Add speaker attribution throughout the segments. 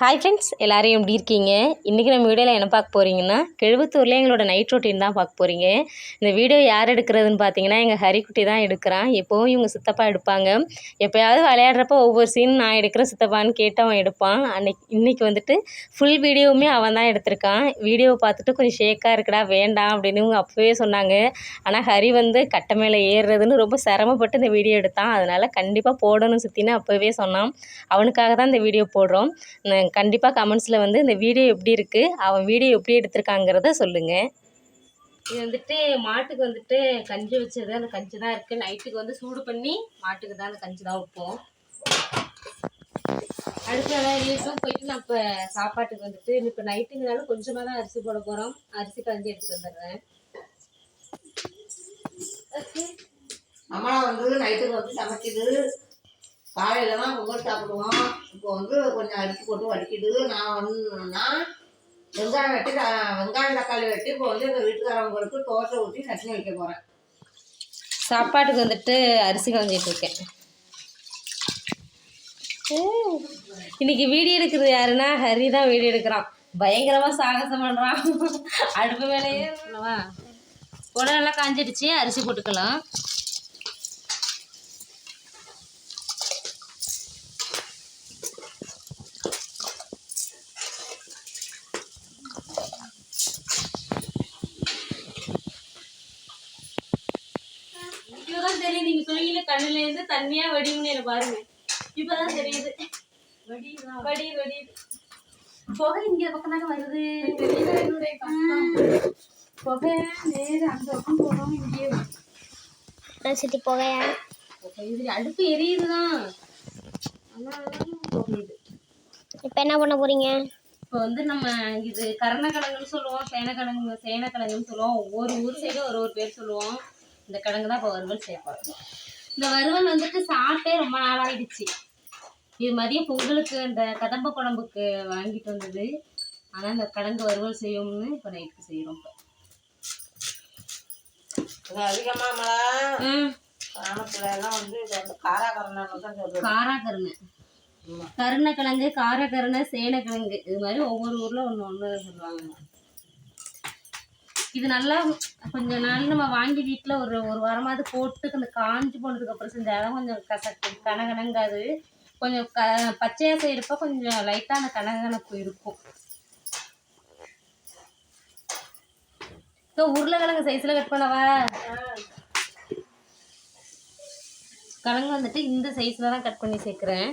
Speaker 1: Hi friends எல்லாரையும் எப்படி இருக்கீங்க? இன்றைக்கி நம்ம வீடியோவில் என்ன பார்க்க போகிறீங்கன்னா கெழுவத்தூரில் எங்களோட நைட் ரொட்டீன் தான் பார்க்க போகிறீங்க இந்த வீடியோ யார் எடுக்கிறதுன்னு பார்த்தீங்கன்னா எங்கள் ஹரிக்குட்டி தான் எடுக்கிறான். எப்போவும் இவங்க சித்தப்பா எடுப்பாங்க. எப்போயாவது விளையாடுறப்ப ஒவ்வொரு சீன் நான் எடுக்கிறேன் சித்தப்பான்னு கேட்டு அவன் எடுப்பான். அன்னைக்கு இன்றைக்கி வந்துட்டு ஃபுல் வீடியோவுமே அவன் தான் எடுத்திருக்கான். வீடியோவை பார்த்துட்டு கொஞ்சம் ஷேக்காக இருக்குடா வேண்டாம் அப்படின்னு இவங்க அப்போவே சொன்னாங்க. ஆனால் ஹரி வந்து கட்டை மேலே ஏறுறதுன்னு ரொம்ப சிரமப்பட்டு இந்த வீடியோ எடுத்தான். அதனால் கண்டிப்பாக போடணும் சுற்றின்னு அப்போவே சொன்னான். அவனுக்காக தான் இந்த வீடியோ போடுறோம். கண்டிப்பாக கமெண்ட்ஸில் வந்து இந்த வீடியோ எப்படி இருக்குது அவன் வீடியோ எப்படி எடுத்திருக்காங்கிறத சொல்லுங்கள் இது வந்துட்டு மாட்டுக்கு வந்துட்டு கஞ்சி வச்சது அந்த கஞ்சி தான் இருக்குது நைட்டுக்கு வந்து சூடு பண்ணி மாட்டுக்கு தான் அந்த கஞ்சி தான் வைப்போம். அடுத்து இருக்கட்டும் போயிட்டு நான் இப்போ சாப்பாட்டுக்கு வந்துட்டு இப்போ நைட்டுங்கிறனால கொஞ்சமாக தான் அரிசி போட போகிறோம் அரிசி கஞ்சி எடுத்துகிட்டு வந்துடுறேன்.
Speaker 2: அம்மா வந்து நைட்டுக்கு வந்து சமைக்குது. காலையில தான் பொங்கல் சாப்பிடுவோம். இப்போ வந்து கொஞ்சம் அரிசி போட்டு வடிக்கிட்டு நான் வந்து வெங்காயம் வெட்டி வெங்காயம் தக்காளி வெட்டி இப்போ வந்து எங்கள் வீட்டுக்காரவங்களுக்கு தோசை ஊற்றி சட்னி வைக்க போகிறேன்
Speaker 1: சாப்பாட்டுக்கு வந்துட்டு அரிசி கஞ்சிட்டு இருக்கேன். இன்னைக்கு வீடியோ எடுக்கிறது யாருன்னா ஹரி தான் வீடியோ எடுக்கிறான். பயங்கரமாக சாகசம் பண்ணுறான் அடுப்பு மேலேயே இருக்கணுமா நல்லா காஞ்சிடுச்சு. அரிசி போட்டுக்கலாம். கண்ணுல இருந்து தண்ணியா எனக்கு பாருங்க. இப்பதான் தெரியுது. வடியுது வடியுது புகை இங்க பக்கம் தானே வருது. புகை நேரு அந்த பக்கம் போறோம் இங்கே
Speaker 3: சித்தி போகையா?
Speaker 1: இது அடுப்பு எரியுதுதான். புகையுது
Speaker 3: இப்போ என்ன பண்ண போறீங்க?
Speaker 1: இப்போ வந்து நம்ம இது கரணக்கிழங்குன்னு சொல்லுவோம் சேனக்கிழங்கு சேனக்கிழங்குன்னு சொல்லுவோம். ஒவ்வொரு ஊர் சைடும் ஒரு ஒரு பேர் சொல்லுவோம். இந்த கிழங்கு தான் இப்போ வறுவல் சேர்ப்போம் இந்த வறுவல் வந்துட்டு சாப்பிட்டே ரொம்ப நாள் ஆயிடுச்சு இது மதியம் பொங்கலுக்கு அந்த கதம்ப குழம்புக்கு வாங்கிட்டு வந்தது. ஆனால் இந்த கிழங்கு வறுவல் செய்வோம்னு இப்போ நைட்டுக்கு செய்கிறோம் இப்போ.
Speaker 2: அதிகமாக
Speaker 1: காராக்கருணை கருணைக்கிழங்கு காரக்கருணை சேனக்கிழங்கு. இது மாதிரி ஒவ்வொரு ஊரில் ஒன்று ஒன்று சொல்லுவாங்க. இது நல்லா கொஞ்ச நாள் நம்ம வாங்கி வீட்டில் ஒரு ஒரு வாரமாவது போட்டு அந்த காஞ்சி போனதுக்கு அப்புறம் செஞ்சாலும் கொஞ்சம் கசக்கு கனகனங்காது. கொஞ்சம் க பச்சையாக செய்கிறப்ப கொஞ்சம் லைட்டாக அந்த கனகனப்பு இருக்கும். ஸோ உருளைக்கிழங்கு சைஸில் கட் பண்ணவா? கிழங்கு வந்துட்டு இந்த சைஸில் தான் கட் பண்ணி சேர்க்குறேன்.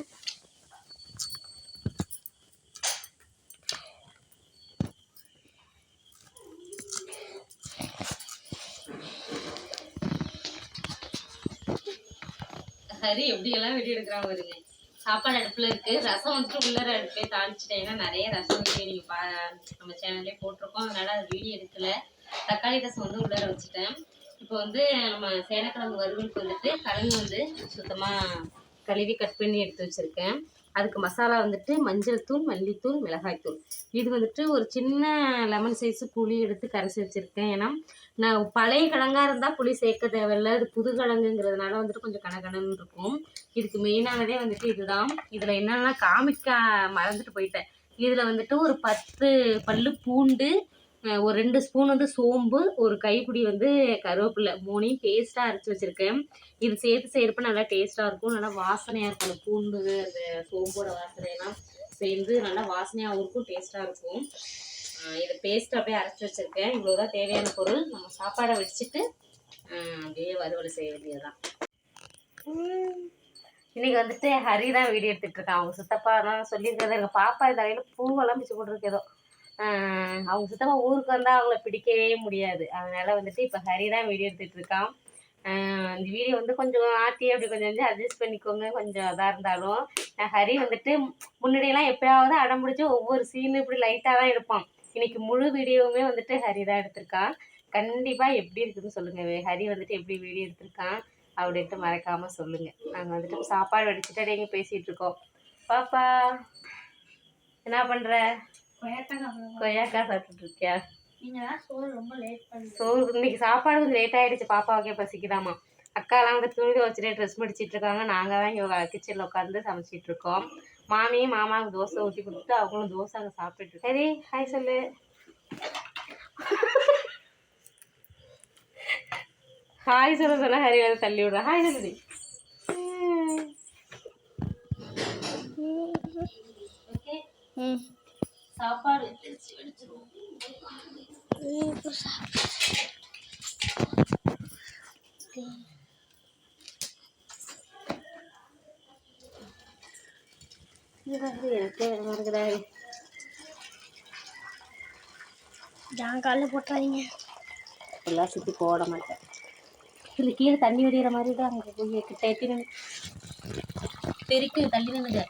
Speaker 1: ஹரி எப்படியெல்லாம் வெடி எடுக்கிறாங்க பாருங்க. சாப்பாடு அடுப்பில் இருக்குது ரசம் வந்துட்டு உள்ளர அடுப்பே தாளிச்சிட்டேன். ஏன்னா நிறைய ரசம் வந்து நீங்கள் பா நம்ம சேனல்லே போட்டிருக்கோம். அதனால் அது வீடியோ எடுக்கல. தக்காளி ரசம் வந்து உள்ளர வச்சுட்டேன். இப்போ வந்து நம்ம சேனக்கிழங்கு வறுவலுக்கு வந்துட்டு கிழங்கு வந்து சுத்தமாக கழுவி கட் பண்ணி எடுத்து வச்சுருக்கேன். அதுக்கு மசாலா வந்துட்டு மஞ்சள் தூள் மல்லித்தூள் மிளகாய்த்தூள் இது வந்துட்டு ஒரு சின்ன லெமன் சைஸு புளி எடுத்து கரைச்சி வச்சுருக்கேன். ஏன்னா நான் பழைய கிழங்கா இருந்தால் புளி சேர்க்க தேவையில்ல. இது புது கிழங்குங்கிறதுனால வந்துட்டு கொஞ்சம் கனகனன்னு இருக்கும். இதுக்கு மெயினானதே வந்துட்டு இதுதான். இதில் என்னென்னா காமிக்க மறந்துட்டு போயிட்டேன். இதில் வந்துட்டு ஒரு பத்து பல்லு பூண்டு ஒரு ரெண்டு ஸ்பூன் வந்து சோம்பு ஒரு கைப்பிடி வந்து கருவேப்பிலை மூணையும் பேஸ்ட்டாக அரைச்சி வச்சுருக்கேன். இது சேர்த்து செய்கிறப்ப நல்லா டேஸ்ட்டாக இருக்கும். நல்லா வாசனையாக இருக்கும். அந்த பூண்டு அந்த சோம்போட வாசனையெல்லாம் சேர்ந்து நல்லா வாசனையாகவும் இருக்கும் டேஸ்ட்டாக இருக்கும். இதை பேஸ்ட் அப்படியே அரைச்சி வச்சுருக்கேன். இவ்வளோதான் தேவையான பொருள். நம்ம சாப்பாடை வச்சுட்டு அப்படியே வறுவலை செய்ய வேண்டியதுதான். இன்னைக்கு வந்துட்டு ஹரி தான் வீடியோ எடுத்துகிட்டு இருக்கான். அவங்க சித்தப்பா தான் சொல்லியிருக்கிறது எங்கள் பாப்பா இந்த வகையில் பூவெல்லாம் பிச்சு போட்டுருக்கு ஏதோ. அவங்க சுத்தமாக ஊருக்கு வந்தால் அவங்கள பிடிக்கவே முடியாது. அதனால வந்துட்டு இப்போ ஹரி தான் வீடியோ எடுத்துட்டு இருக்கான். இந்த வீடியோ வந்து கொஞ்சம் ஆட்டி அப்படி கொஞ்சம் வந்து அட்ஜஸ்ட் பண்ணிக்கோங்க. கொஞ்சம் இதாக இருந்தாலும் ஹரி வந்துட்டு முன்னாடியெல்லாம் எப்பயாவது அடம் பிடிச்சி ஒவ்வொரு சீனு இப்படி லைட்டாக தான் எடுப்பான். இன்னைக்கு முழு வீடியோவுமே வந்துட்டு ஹரி தான் எடுத்திருக்கான். கண்டிப்பாக எப்படி இருக்குன்னு சொல்லுங்கள் ஹரி வந்துட்டு எப்படி வீடியோ எடுத்திருக்கான் அப்படின்ட்டு மறக்காமல் சொல்லுங்கள் நாங்கள் வந்துட்டு சாப்பாடு வடிச்சுட்டு எங்கே பேசிகிட்டு இருக்கோம். பாப்பா என்ன பண்ணுற கொய்யாக்காய் சாப்பிட்டுட்டு இருக்கியா
Speaker 3: சோறு ரொம்ப லேட் பண்ணி
Speaker 1: சோறு இன்னைக்கு சாப்பாடு கொஞ்சம் லேட் ஆயிடுச்சு பாப்பாவுக்கே பசிக்குதாம்மா அக்காலாம் வந்து துணி துவச்சிட்டு ட்ரெஸ் மடிச்சிட்டு இருக்காங்க. நாங்கள் தான் இங்கே கிச்சனில் உட்காந்து சமைச்சிட்டு இருக்கோம். மாமியும் மாமாவுக்கு தோசை ஊற்றி கொடுத்துட்டு அவங்களும் தோசை அங்கே சாப்பிட்டுட்டு சரி ஹாய் சொல்லு. ஹாய் சொல்ல சொன்னா ஹரி வந்து தள்ளி விடுறா. ஹாய் சொல்லுடி ஓகே
Speaker 3: ம்.
Speaker 1: சாப்பாடு இருக்குதா?
Speaker 3: ஜான் காலில் போட்டுறாதீங்க.
Speaker 1: எல்லாம் சுற்றி போட மாட்டேன். இதில் கீழே தண்ணி வடிகிற மாதிரி தான் அங்கே போய் கிட்ட நின்று பெருக்கு தள்ளி நின்னுங்க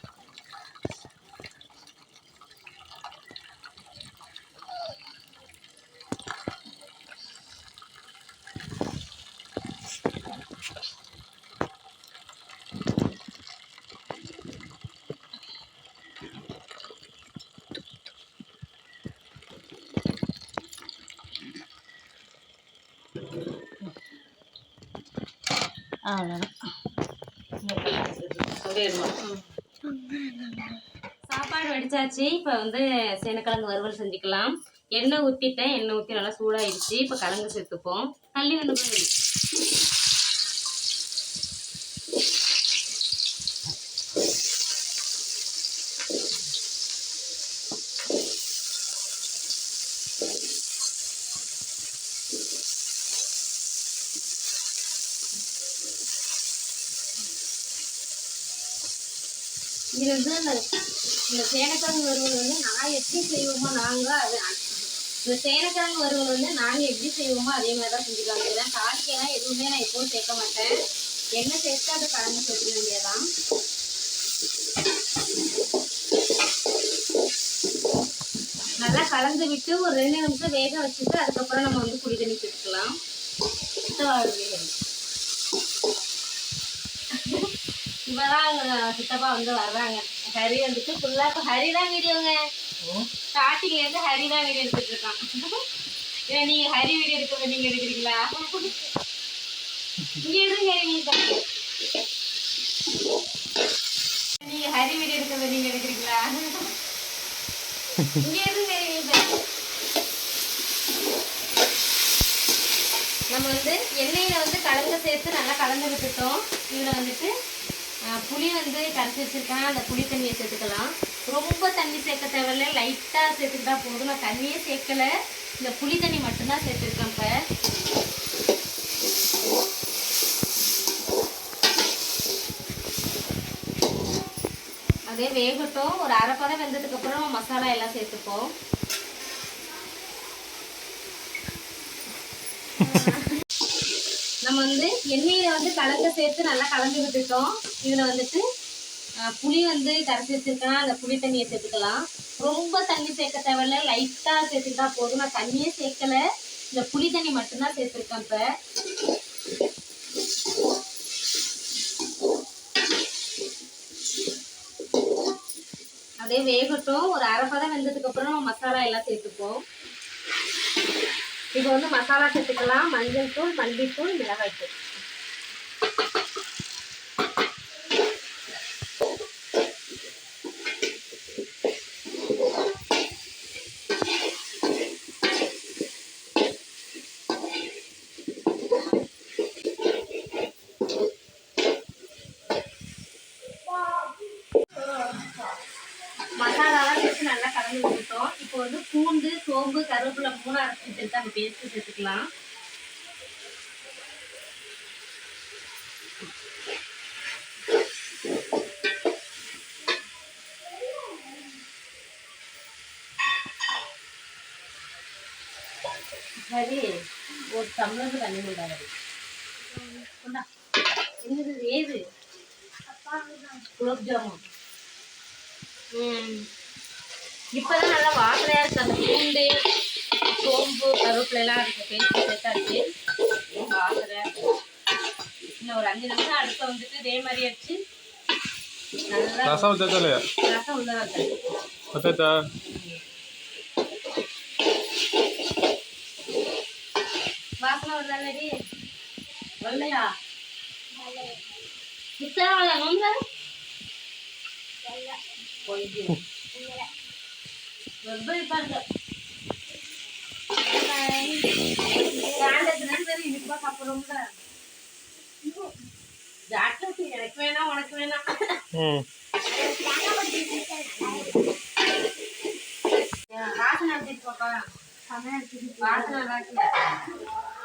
Speaker 1: சாப்பாடு வடிச்சாச்சு. இப்போ வந்து சேனக்கிழங்கு வறுவல் செஞ்சுக்கலாம். எண்ணெய் ஊற்றிட்டேன் எண்ணெய் ஊற்றி நல்லா சூடாகிடுச்சு இப்போ கிழங்கு சேர்த்துப்போம். தள்ளி வந்து இது வந்து இந்த சேனக்கிழங்கு வறுவல் வந்து நான் எப்படி செய்வோமோ நாங்கள் அது இந்த சேனக்கிழங்கு வறுவல் வந்து நாங்கள் எப்படி செய்வோமோ அதே மாதிரி தான் செஞ்சுக்கலாம். இதெல்லாம் காய்க்கெல்லாம் எதுவுமே நான் எப்பவும் சேர்க்க மாட்டேன். என்ன சேர்த்து அதை கலந்து சேர்த்துக்க வேண்டியதான் நல்லா கலந்து விட்டு ஒரு ரெண்டு நிமிஷம் வேக வச்சுட்டு அதுக்கப்புறம் நம்ம வந்து குடி தண்ணி சேர்த்துக்கலாம். சுத்தமாக வேகணும் இப்பதான் சித்தப்பா வந்து வர்றாங்க. ஹரி வந்துட்டு ஃபுல்லா இப்போ ஹரி தான் வீடியோங்க ஸ்டார்டிங்ல இருந்து ஹரி தான் வீடியோ எடுத்துட்டு இருக்கான். ஏன் நீங்க ஹரி வீடியோ எடுக்க நீங்க எடுக்கிறீங்களா? இங்க எடுங்க ஹரி நீங்க நீங்க ஹரி வீடியோ எடுக்க நீங்க எடுக்கிறீங்களா? இங்க நீங்க நம்ம வந்து எண்ணெயில வந்து கலந்து சேர்த்து நல்லா கலந்து விட்டுட்டோம். இதுல வந்துட்டு புளி வந்து கரைச்சி வச்சிருக்கேன். அந்த புளி தண்ணியை சேர்த்துக்கலாம். ரொம்ப தண்ணி சேர்க்க தேவையில்ல. லைட்டாக சேர்த்துக்கிட்டா போதும். நான் தண்ணியே சேர்க்கல. இந்த புளி தண்ணி மட்டும்தான் சேர்த்துருக்கேன் இப்போ. அதே வேகட்டும். ஒரு அரை பதம் வெந்ததுக்கு அப்புறம் நம்ம மசாலா எல்லாம் சேர்த்துப்போம். நம்ம வந்து எண்ணெயில வந்து கலக்க சேர்த்து நல்லா கலந்து விட்டுட்டோம். இதில் வந்துட்டு புளி வந்து கரைச்சி வச்சுருக்கேன். அந்த புளி தண்ணியை சேர்த்துக்கலாம். ரொம்ப தண்ணி சேர்க்க தேவையில்ல. லைட்டாக சேர்த்துக்கிட்டா போதும். நான் தண்ணியே சேர்க்கல. இந்த புளி தண்ணி மட்டும்தான் சேர்த்துருக்கேன் இப்போ. அதே வேகட்டும். ஒரு அரை பதம் வெந்ததுக்கப்புறம் நம்ம மசாலா எல்லாம் சேர்த்துப்போம். இப்போ வந்து மசாலா சேர்த்துக்கலாம். மஞ்சள் தூள் மல்லித்தூள் மிளகாய் தூள் மசாலாலாம் சேர்த்து நல்லா கலந்து விட்டுட்டோம் இப்போ வந்து பூண்டு சோம்பு கருவேப்பிலை மூணு அரைச்சி வச்சிருக்க அந்த பேஸ்ட் சேர்த்துக்கலாம். சரி ஒரு தமிழர் தண்ணி கொண்டாடு என்னது ஏது? குலோப் ஜாமுன். இப்பதான் நல்லா வாசனையா இருக்கு. அந்த பூண்டு சோம்பு கருவேப்பிலை எல்லாம் இருக்கு. பேஸ்ட் சேர்த்தாச்சு வாசனை இன்னும் ஒரு அஞ்சு நிமிஷம் அடுப்பை வந்துட்டு இதே மாதிரி வச்சு நல்லா
Speaker 4: ரசம் வச்சா இல்லையா?
Speaker 1: ரசம் உள்ள வைக்கணும்.
Speaker 4: வச்சாச்சா?
Speaker 1: வாசனை வருதாடி வரலையா? சுத்தம் நொங்க எனக்கு வேணாம் உனக்கு வேணாம்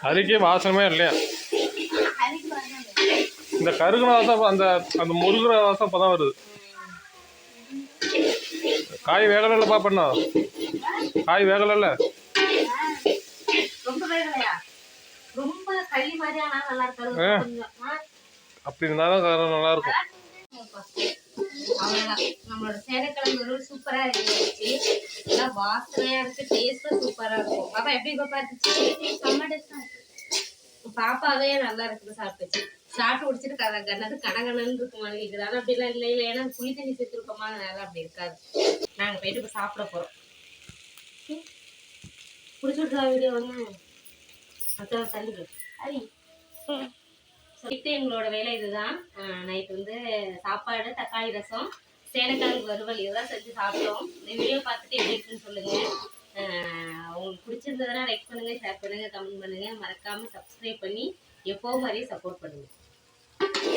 Speaker 4: அதுக்கே வாசனமே இல்லையா? இந்த கருகுன வாசம் அந்த அந்த முருகிற வாசம் இப்போ தான் வருது.
Speaker 1: நல்லா இருக்காது.
Speaker 4: ஆ.
Speaker 1: கொஞ்சம் ஆ,
Speaker 4: அப்படி இருந்தாலும் கரு நல்லா இருக்கும்.
Speaker 1: நம்மளோட சேனைக்கிழங்கு ரோல் சூப்பரா இருந்துச்சு. நல்லா வாசனையா இருக்கு. டேஸ்டும் சூப்பரா இருக்கும். பாப்பா எப்படி பாப்பா இருந்துச்சு? பாப்பாவே நல்லா இருக்குது சாப்பிட்டுச்சு சாப்பிட்டு குடிச்சிட்டு கதை கண்ணது கனகனன்னு இருக்குமா இருக்குது ஆனால் அப்படிலாம் இல்லை. இல்லை ஏன்னா புளி தண்ணி சேர்த்துருக்கோமா அதனால அப்படி இருக்காது. நாங்கள் போயிட்டு இப்போ சாப்பிட போகிறோம் பிடிச்சிருக்கா வீடியோ வந்து? அக்கா தள்ளிக்கு அரி நைட்டு எங்களோட வேலை இதுதான். நைட் வந்து சாப்பாடு தக்காளி ரசம் சேனக்கிழங்கு வறுவல் இதெல்லாம் செஞ்சு சாப்பிட்டோம். இந்த வீடியோ பார்த்துட்டு எப்படி இருக்குன்னு சொல்லுங்க. உங்களுக்கு பிடிச்சிருந்ததுன்னா லைக் பண்ணுங்க ஷேர் பண்ணுங்க கமெண்ட் பண்ணுங்க. மறக்காம சப்ஸ்கிரைப் பண்ணி எப்போ மாதிரியே சப்போர்ட் பண்ணுங்க. Thank you.